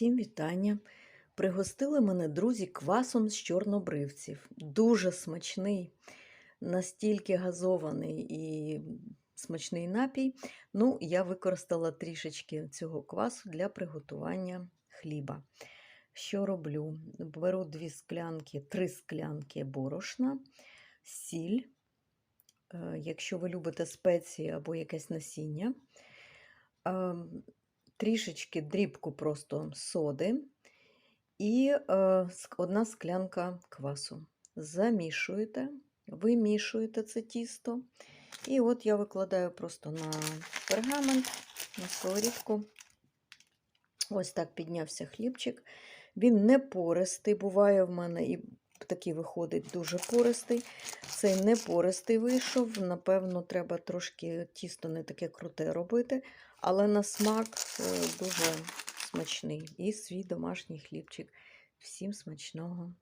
Всім вітання! Пригостили мене друзі квасом з чорнобривців. Дуже смачний, настільки газований і смачний напій. Ну, я використала трішечки цього квасу для приготування хліба. Що роблю? Беру дві склянки, три склянки борошна, сіль. Е, Якщо ви любите спеції або якесь насіння, ем, трішечки дрібку просто соди і е, одна склянка квасу. Замішуєте, вимішуєте це тісто. І от я викладаю просто на пергамент, на сковорідку. Ось так піднявся хлібчик. Він не пористий, буває в мене і такий виходить дуже пористий. Цей не пористий вийшов. Напевно, треба трошки тісто не таке круте робити, але на смак е, дуже смачний. І свій домашній хлібчик. Всім смачного!